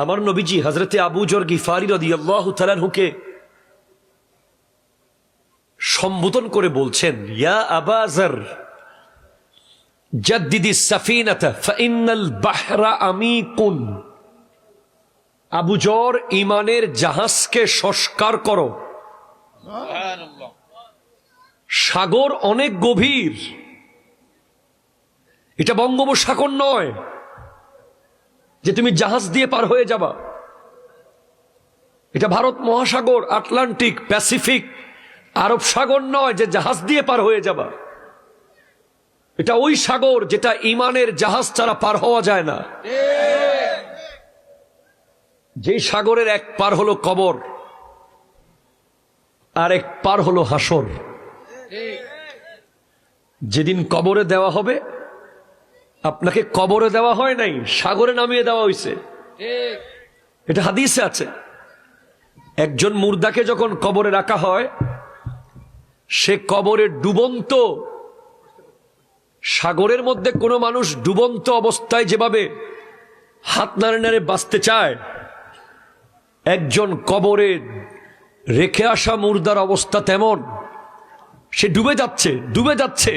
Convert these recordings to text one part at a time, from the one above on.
আমার নবীজি হজরতে আবু জর গিফারি রদিয়াল্লাহ সম্বোধন করে বলছেন ইয়া আবাজার জাদ্দিদি সাফিনাতা ফাইনাল বাহরা আমিকুন। আবু জর ইমানের জাহাজকে সংস্কার করো। সাগর অনেক গভীর। এটা বঙ্গোপসাগর নয়। যে তুমি জাহাজ দিয়ে পার হয়ে যাবা। এটা ভারত মহাসাগর, আটলান্টিক, প্যাসিফিক, আরব সাগর নয় যে জাহাজ দিয়ে পার হয়ে যাবা। এটা ওই সাগর যেটা ইমানের জাহাজ ছাড়া পার হওয়া যায় না। যেই সাগরের এক পার হলো কবর, আর এক পার হলো হাসর। যেদিন কবরে দেওয়া হবে আপনাকে কবরে দেওয়া হয় নাই, সাগরে নামিয়ে দেওয়া হয়েছে এটা হাদিসে আছে। একজন মুর্দাকে যখন কবরে রাখা হয়, সে কবরে ডুবন্ত, সাগরের মধ্যে কোনো মানুষ ডুবন্ত অবস্থায় যেভাবে হাত নাড়ে নাড়ে বাঁচতে চায়, একজন কবরে রেখে আসা মুর্দার অবস্থা তেমন। সে ডুবে যাচ্ছে ডুবে যাচ্ছে।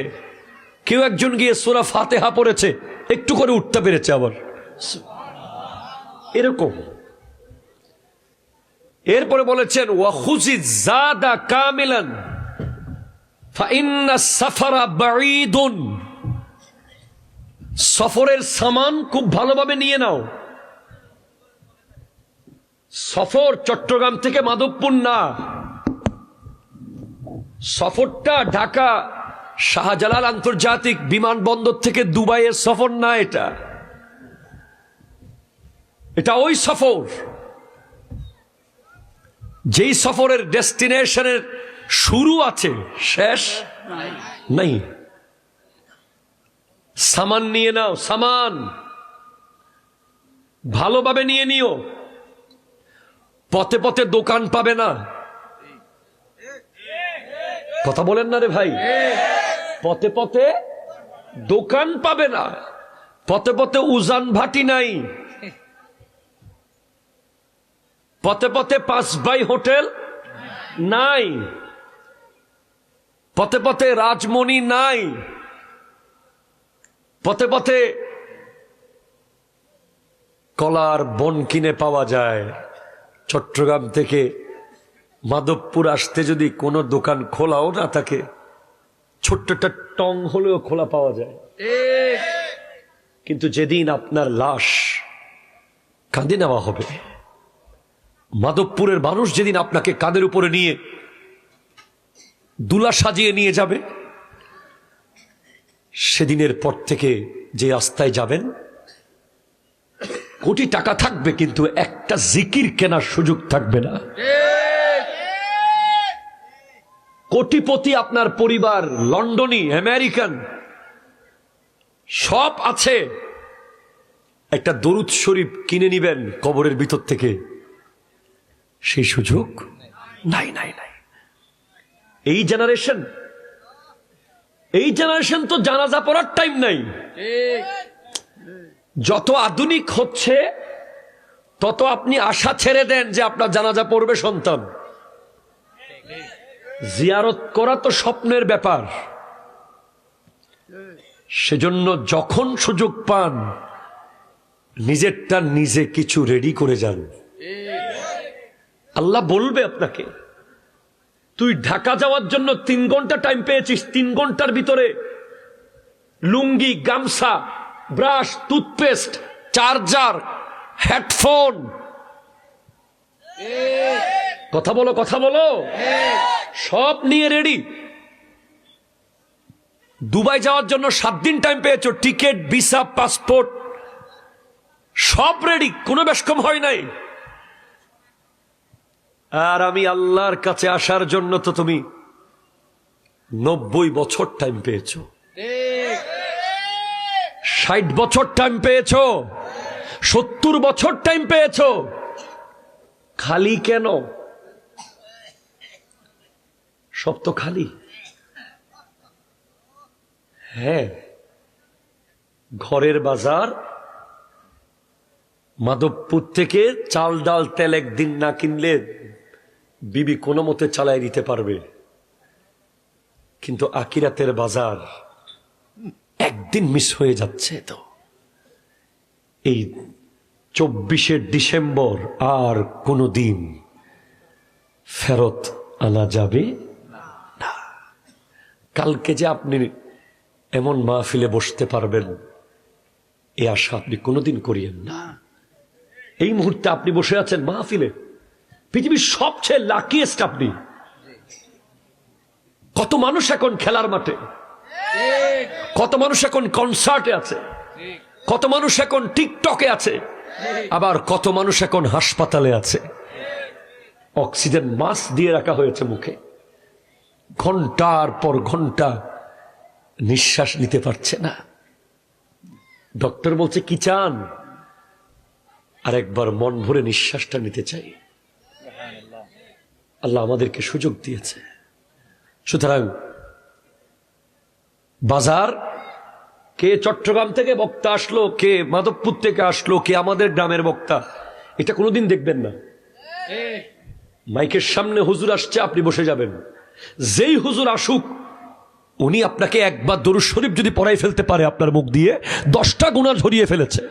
কেউ একজন গিয়ে সোরা ফাতেহা পড়েছে, একটু করে উঠতে পেরেছে আবার। এরকম। এরপরে বলেছেন ওয়াহুজি জাদা কামিলান সফরের সামান খুব ভালোভাবে নিয়ে নাও। সফর চট্টগ্রাম থেকে মাধবপুর না। সফরটা ঢাকা শাহজালাল আন্তর্জাতিক বিমানবন্দর থেকে দুবাইয়ের সফর না এটা। এটা ওই সফর যেই সফরের ডেস্টিনেশনের শুরু আছে, শেষ নাই। সামান নিয়ে নাও, সামান। ভালোভাবে নিয়ে নিও। পথে পথে দোকান পাবে না। কথা বলেন না রে ভাই। পথে পথে দোকান পাবে না। পথে পথে উজান ভাটি নাই। পথে পথে পাঁচ বাই হোটেল নাই। পথে পথে রাজমণি নাই। পথে পথে কলার বন কিনে পাওয়া যায়। চট্টগ্রাম থেকে মাধবপুর আসতে যদি কোনো দোকান খোলাও না থাকে ছোট্ট একটা টং হলেও খোলা পাওয়া যায়। কিন্তু যেদিন আপনার লাশ কাঁদে নেওয়া হবে মাধবপুরের মানুষ যেদিন আপনাকে কাঁধের উপরে নিয়ে দুলা সাজিয়ে নিয়ে যাবে সেদিনের পর থেকে যে রাস্তায় যাবেন কোটি টাকা থাকবে কিন্তু একটা জিকির কেনার সুযোগ থাকবে না। কোটিপতি আপনার পরিবার, লন্ডনী, আমেরিকান, সব আছে। একটা দরুদ শরীফ কিনে নিবেন কবরের ভিতর থেকে। সেই সুযোগ নাই নাই নাই। এই জেনারেশন এই জেনারেশন তো জানাজা পড়ার টাইম নাই। যত আধুনিক হচ্ছে, তত আপনি আশা ছেড়ে দেন যে আপনার জানাজা পড়বে সন্তান। জিয়ারত করা তো স্বপ্নের ব্যাপার। সেজন্য যখন সুযোগ পান, নিজেরটা নিজে কিছু রেডি করে যান। আল্লাহ বলবে আপনাকে, তুই ঢাকা যাওয়ার জন্য তিন ঘণ্টা টাইম পেয়েছিস, তিন ঘণ্টার ভিতরে লুঙ্গি, গামছা ব্রাশ টুথপেস্ট চার্জার হেডফোন কথা বলো কথা বলো। সব নিয়ে রেডি। দুবাই যাওয়ার জন্য সাত দিন টাইম পেয়েছ, টিকিট, ভিসা, পাসপোর্ট, সব রেডি কোনো বেশ কম হয় নাই। আর আমি আল্লাহর কাছে আসার জন্য তো তুমি নব্বই বছর টাইম পেয়েছ। ষাট বছর টাইম পেয়েছ, সত্তর বছর টাইম পেয়েছ। খালি কেন? সব তো খালি। হ্যাঁ ঘরের বাজার, মাধবপুর থেকে চাল ডাল তেল একদিন না কিনলে বিবি কোনো মতে চালায় দিতে পারবে। কিন্তু আকিরাতের বাজার একদিন মিস হয়ে যাচ্ছে তো। এই চব্বিশে ডিসেম্বর আর কোনো দিন ফেরত আনা যাবে? কালকে যে আপনি এমন মাহফিলে বসতে পারবেন, এ আশা আপনি কোনোদিন করিয়েন না। এই মুহূর্তে আপনি বসে আছেন মাহফিলে। পৃথিবীর সবচেয়ে লাকিয়েস্ট আপনি। কত মানুষ এখন খেলার মাঠে? কত মানুষ এখন কনসার্টে আছে? কত মানুষ এখন টিকটকে আছে? আবার কত মানুষ এখন হাসপাতালে আছে? অক্সিজেন মাস্ক দিয়ে রাখা হয়েছে মুখে। ঘণ্টার পর ঘণ্টা নিঃশ্বাস নিতে পারছে না। ডক্টর বলছে, কি চান? আর একবার মন ভরে নিঃশ্বাসটা নিতে চাই। আল্লাহ আমাদেরকে সুযোগ দিয়েছে। সুতরাং বাজার, কে চট্টগ্রাম থেকে বক্তা আসলো, কে মাধবপুর থেকে আসলো, কে আমাদের গ্রামের বক্তা, এটা কোনোদিন দেখবেন না। মাইকের সামনে হুজুর আসছে, আপনি বসে যাবেন। যেই হুজুর আসুক, উনি আপনাকে একবার দরুদ শরীফ যদি পড়াই ফেলতে পারে আপনার মুখ দিয়ে, দশটা গুণা ঝরিয়ে ফেলেছে।